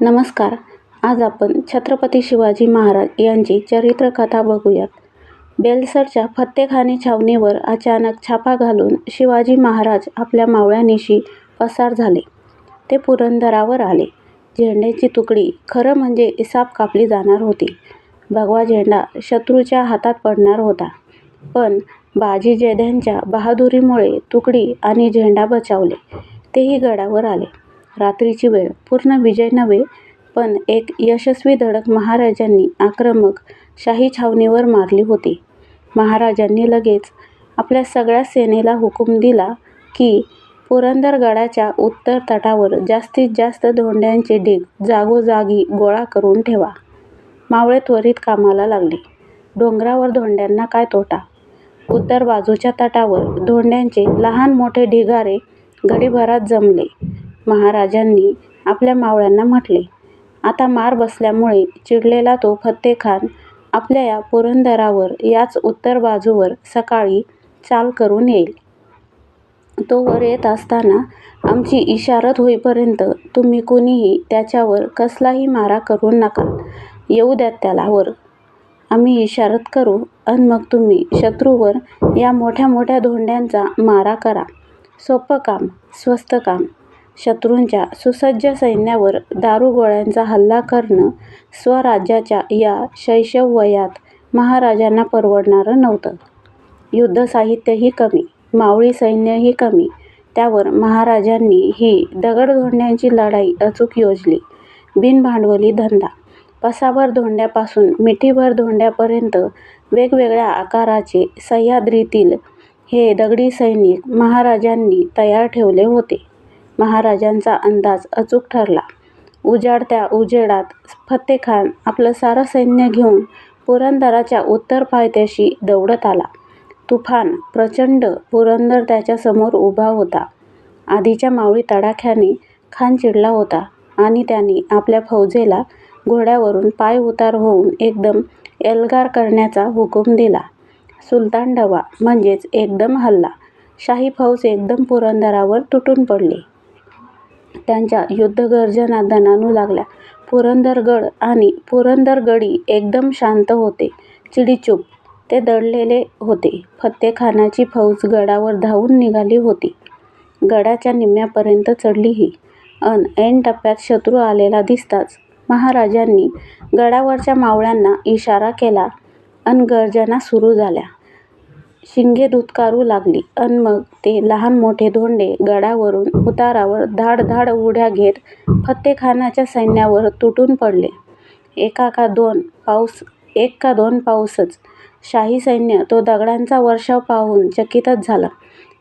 नमस्कार. आज आपण छत्रपती शिवाजी महाराज यांची चरित्रकथा बघूयात. बेलसरच्या फत्तेखानी छावणीवर अचानक छापा घालून शिवाजी महाराज आपल्या मावळ्यानिशी पसार झाले. ते पुरंदरावर आले. झेंड्याची तुकडी खरं म्हणजे साप कापली जाणार होती. भगवा झेंडा शत्रूच्या हातात पडणार होता. पण बाजी जेध्यांच्या बहादुरीमुळे तुकडी आणि झेंडा बचावले. तेही गडावर आले. रात्रीची वेळ. पूर्ण विजय नव्हे पण एक यशस्वी धडक महाराजांनी आक्रमक शाही छावणीवर मारली होती. महाराजांनी लगेच आपल्या सगळ्या सेनेला हुकूम दिला की पुरंदरगडाच्या उत्तर तटावर जास्तीत जास्त धोंड्यांचे ढीग जागोजागी गोळा करून ठेवा. मावळे त्वरित कामाला लागले. डोंगरावर धोंड्यांना काय तोटा? उत्तर बाजूच्या तटावर धोंड्यांचे लहान मोठे ढिगारे घडीभरात जमले. महाराजांनी आपल्या मावळ्यांना म्हटले आता मार बसल्यामुळे चिडलेला तो फत्तेखान आपल्या या पुरंदरावर याच उत्तर बाजूवर सकाळी चाल करून येईल. तो वर येत असताना आमची इशारत होईपर्यंत तुम्ही कुणीही त्याच्यावर कसलाही मारा करू नका. येऊ द्यात त्याला वर. आम्ही इशारत करू अन मग तुम्ही शत्रूवर या मोठ्या मोठ्या धोंड्यांचा मारा करा. सोपं काम स्वस्त काम. शत्रूंच्या सुसज्ज सैन्यावर दारुगोळ्यांचा हल्ला करणं स्वराज्याच्या या शैशववयात महाराजांना परवडणारं नव्हतं. युद्धसाहित्यही कमी मावळी सैन्यही कमी. त्यावर महाराजांनी ही दगडधोंड्यांची लढाई अचूक योजली. बिनभांडवली धंदा पसाभर धोंड्यापासून मिठीभर धोंड्यापर्यंत वेगवेगळ्या आकाराचे सह्याद्रीतील हे दगडी सैनिक महाराजांनी तयार ठेवले होते. महाराजांचा अंदाज अचूक ठरला. उजाडत्या उजेडात फत्तेखान आपलं सारं सैन्य घेऊन पुरंदराच्या उत्तर पायथ्याशी दौडत आला. तुफान प्रचंड पुरंदर त्याच्यासमोर उभा होता. आधीच्या मावळी तडाख्याने खान चिडला होता आणि त्याने आपल्या फौजेला घोड्यावरून पाय उतार होऊन एकदम एल्गार करण्याचा हुकूम दिला. सुलतान डवा म्हणजेच एकदम हल्ला. शाही फौज एकदम पुरंदरावर तुटून पडली. त्यांच्या युद्धगर्जना दणाणू लागल्या. पुरंदरगड आणि पुरंदरगडी एकदम शांत होते. चिडीचूप. ते दडलेले होते. फत्तेखानाची फौज गडावर धावून निघाली होती. गडाच्या निम्म्यापर्यंत चढलीही. अन ऐन टप्प्यात शत्रू आलेला दिसताच महाराजांनी गडावरच्या मावळ्यांना इशारा केला अन गर्जना सुरू झाल्या. शिंगे धुतकारू लागली. अन मग ते लहान मोठे धोंडे गडावरून उतारावर धाड धाड उड्या घेत फत्तेखानाच्या सैन्यावर तुटून पडले. एका का दोन पाऊस एक का दोन पाऊसच. शाही सैन्य तो दगडांचा वर्षाव पाहून चकितच झाला.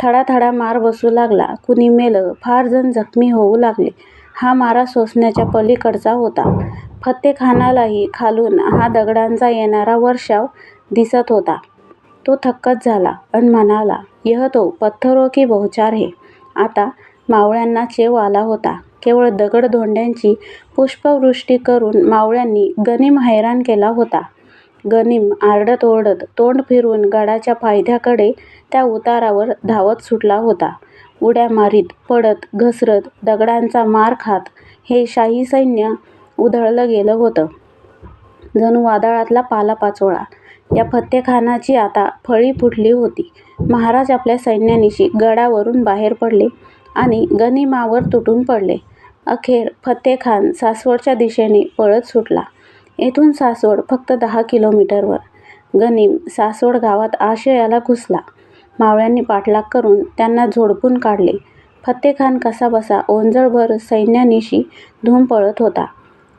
थडाथडा मार बसू लागला. कुणी मेलं फार जण जखमी होऊ लागले. हा मारा सोसण्याच्या पलीकडचा होता. फत्तेखानालाही खालून हा दगडांचा येणारा वर्षाव दिसत होता. तो थक्कच झाला अन म्हणाला यह तो पत्थरो की बहुचार है. आता मावळ्यांना चेव आला होता. केवळ दगडधोंड्यांची पुष्पवृष्टी करून मावळ्यांनी गनिम हैराण केला होता. गनिम आरडत ओरडत तोंड फिरवून गडाच्या पायथ्याकडे त्या उतारावर धावत सुटला होता. उड्या मारीत पडत घसरत दगडांचा मार खात हे शाही सैन्य उधळलं गेलं होतं. जणू वादळातला पालापाचोळा या फत्तेखानाची आता फळी फुटली होती. महाराज आपल्या सैन्यानिशी गडावरून बाहेर पडले आणि गनिमावर तुटून पडले. अखेर फत्तेखान सासवडच्या दिशेने पळत सुटला. येथून सासवड फक्त दहा किलोमीटरवर. गनिम सासवड गावात आशयाला घुसला. मावळ्यांनी पाठलाग करून त्यांना झोडपून काढले. फत्तेखान कसाबसा ओंजळभर सैन्यानिशी धूम पळत होता.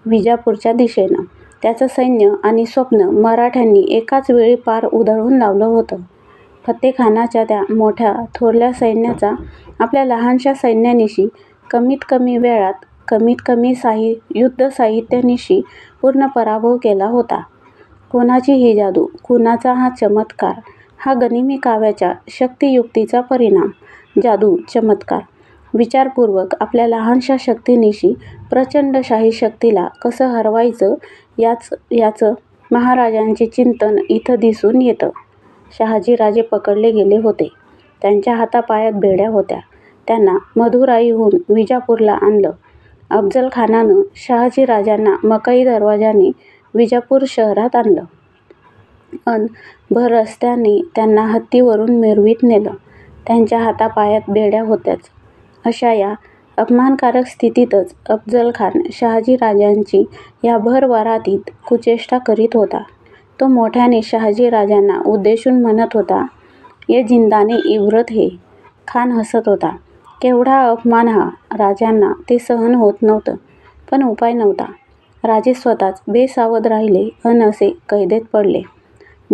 विजापूरच्या दिशेनं त्याचं सैन्य आणि स्वप्न मराठ्यांनी एकाच वेळी पार उधळून लावलं होतं. फत्तेखानाच्या त्या मोठ्या थोरल्या सैन्याचा आपल्या लहानशा सैन्यानिशी कमीत कमी वेळात कमीत कमी साहि युद्धसाहित्यानिशी पूर्ण पराभव केला होता. कोणाची ही जादू कुणाचा हा चमत्कार हा गनिमी काव्याच्या शक्तियुक्तीचा परिणाम जादू चमत्कार विचारपूर्वक आपल्या लहानशा शक्तीनिशी प्रचंड शाही शक्तीला कसं हरवायचं याच याचं महाराजांचे चिंतन इथं दिसून येतं शहाजीराजे पकडले गेले होते त्यांच्या हातापायात बेड्या होत्या त्यांना मधुराईहून विजापूरला आणलं अफजलखानानं शहाजीराजांना मकई दरवाजाने विजापूर शहरात आणलं. अन भर रस्त्याने त्यांना हत्तीवरून मिरवीत नेलं. त्यांच्या हातापायात बेड्या होत्याच. अशा या अपमानकारक स्थितीतच अफजलखान शहाजीराजांची या भर कुचेष्टा करीत होता. तो मोठ्याने शहाजीराजांना उद्देशून म्हणत होता, ये जिंदाने इब्रत है. खान हसत होता. केवढा अपमान हा! राजांना ते सहन होत नव्हतं. पण उपाय नव्हता. राजे स्वतःच बेसावध राहिले अन असे कैदेत पडले.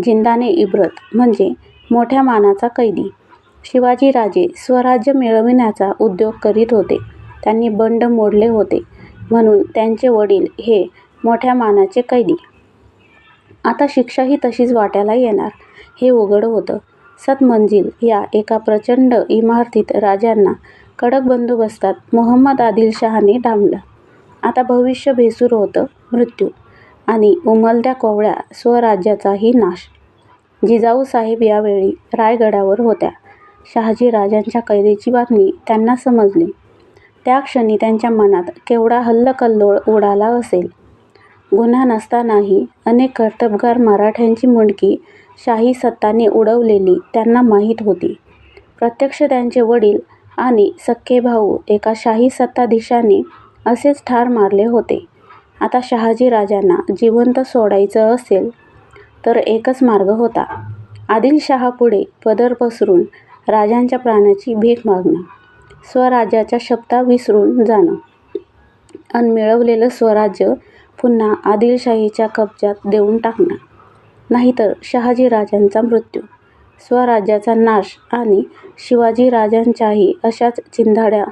जिंदाने इब्रत म्हणजे मोठ्या मानाचा कैदी. शिवाजीराजे स्वराज्य मिळविण्याचा उद्योग करीत होते. त्यांनी बंड मोडले होते म्हणून त्यांचे वडील हे मोठ्या मानाचे कैदी. आता शिक्षाही तशीच वाट्याला येणार हे उघड होतं. सतमंजिल या एका प्रचंड इमारतीत राजांना कडक बंदोबस्तात मोहम्मद आदिलशहाने डांबलं. आता भविष्य भेसूर होतं. मृत्यू आणि उमलत्या कोवळ्या स्वराज्याचाही नाश. जिजाऊसाहेब यावेळी रायगडावर होत्या. शहाजीराजांच्या कैदेची बातमी त्यांना समजली. त्या क्षणी त्यांच्या मनात केवढा हल्लकल्लोळ उडाला असेल. गुन्हा नसतानाही अनेक कर्तबगार मराठ्यांची मुंडकी शाही सत्ताने उडवलेली त्यांना माहीत होती. प्रत्यक्ष त्यांचे वडील आणि सख्खे भाऊ एका शाही सत्ताधीशाने असेच ठार मारले होते. आता शहाजीराजांना जिवंत सोडायचं असेल तर एकच मार्ग होता. आदिलशहापुढे पदर पसरून राजांच्या प्राणाची भीक मागणं. स्वराज्याच्या शब्दा विसरून जाणं. अन मिळवलेलं स्वराज्य पुन्हा आदिलशाहीच्या कब्जात देऊन टाकणं. नाहीतर शहाजीराजांचा मृत्यू, स्वराज्याचा नाश आणि शिवाजीराजांच्याही अशाच चिंध्याड्या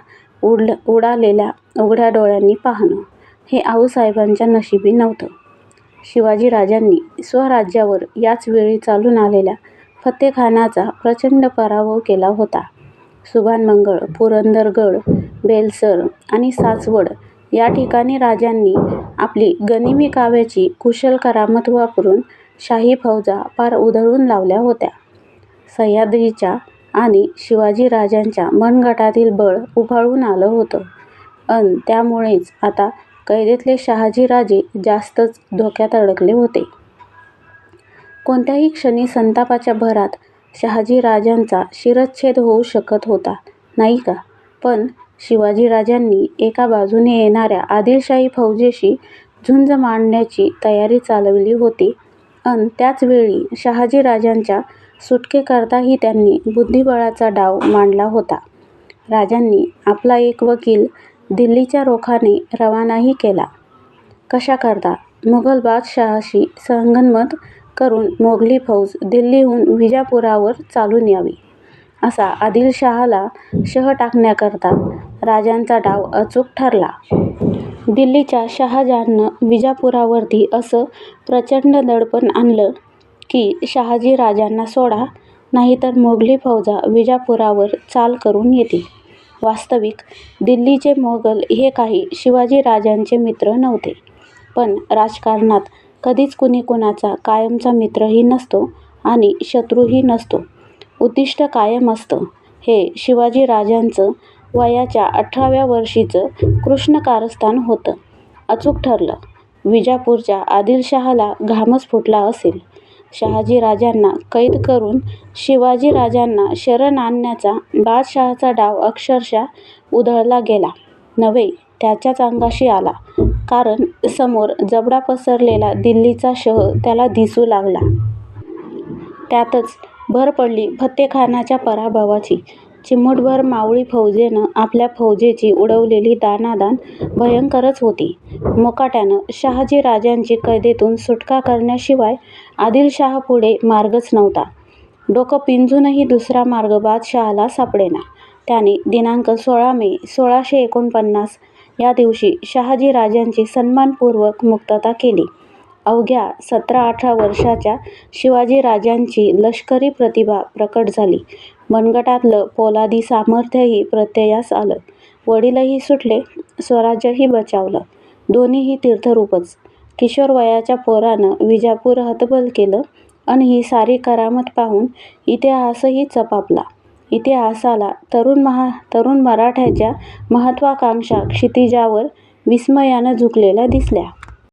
उडालेल्या उघड्या डोळ्यांनी पाहणं हे आऊसाहेबांच्या नशिबी नव्हतं. शिवाजीराजांनी स्वराज्यावर याच वेळी चालून आलेल्या फत्तेखानाचा प्रचंड पराभव केला होता. सुभानमंगळ, पुरंदरगड, बेलसर आणि सासवड या ठिकाणी राजांनी आपली गनिमी काव्याची कुशल करामत वापरून शाही फौजा पार उधळून लावल्या होत्या. सह्याद्रीच्या आणि शिवाजीराजांच्या मनगटातील बळ उफाळून आलं होतं. अन त्यामुळेच आता कैदेतले शहाजीराजे जास्तच धोक्यात अडकले होते. कोणत्याही क्षणी संतापाच्या भरात शहाजीराजांचा शिरच्छेद होऊ शकत होता नाही का? पण शिवाजीराजांनी एका बाजूने येणाऱ्या आदिलशाही फौजेशी झुंज मांडण्याची तयारी चालवली होती अन त्याचवेळी शहाजीराजांच्या सुटकेकरताही त्यांनी बुद्धिबळाचा डाव मांडला होता. राजांनी आपला एक वकील दिल्लीच्या रोखाने रवानाही केला. कशाकरता? मुघल बादशहाशी संगनमत करून मोगली फौज दिल्लीहून विजापुरावर चालून यावी असा आदिलशहाला शह टाकण्याकरता. राजांचा डाव अचूक ठरला. दिल्लीच्या शहाजहाननं विजापुरावरती असं प्रचंड दडपण आणलं की शहाजीराजांना सोडा नाहीतर मोगली फौजा विजापुरावर चाल करून येतील. वास्तविक दिल्लीचे मोगल हे काही शिवाजीराजांचे मित्र नव्हते. पण राजकारणात कधीच कुणी कुणाचा कायमचा मित्रही नसतो आणि शत्रूही नसतो. उद्दिष्ट कायम असतं हे शिवाजीराजांचं वयाच्या अठराव्या वर्षीचं कृष्ण कारस्थान होतं. अचूक ठरलं. विजापूरच्या आदिलशहाला घामच फुटला असेल. शहाजीराजांना कैद करून शिवाजीराजांना शरण आणण्याचा बादशहाचा डाव अक्षरशः उधळला गेला नव्हे त्याच्याच अंगाशी आला. कारण समोर जबडा पसरलेला दिल्लीचा शह त्याला दिसू लागला. त्यातच भर पडली फत्तेखानाच्या पराभवाची. चिमूटभर मावळी फौजेनं आपल्या फौजेची उडवलेली दाणादाण भयंकरच होती. मुकाट्यानं शहाजीराजांची कैदेतून सुटका करण्याशिवाय आदिलशहापुढे मार्गच नव्हता. डोकं पिंजूनही दुसरा मार्ग बादशहाला सापडेना. त्याने दि. सोळा मे, सोळाशे एकोणपन्नास या दिवशी शहाजीराजांची सन्मानपूर्वक मुक्तता केली. अवघ्या सतरा-अठरा वर्षाच्या शिवाजीराजांची लष्करी प्रतिभा प्रकट झाली. मनगटातलं पोलादी सामर्थ्यही प्रत्ययास आलं. वडीलही सुटले, स्वराज्यही बचावलं. दोन्हीही तीर्थरूपच. किशोरवयाच्या पोरानं विजापूर हतबल केलं अन ही सारी करामत पाहून इतिहासही चपापला. इतिहासाला तरुण महा तरुण मराठ्याच्या महत्त्वाकांक्षा क्षितिजावर विस्मयानं झुकलेल्या दिसल्या.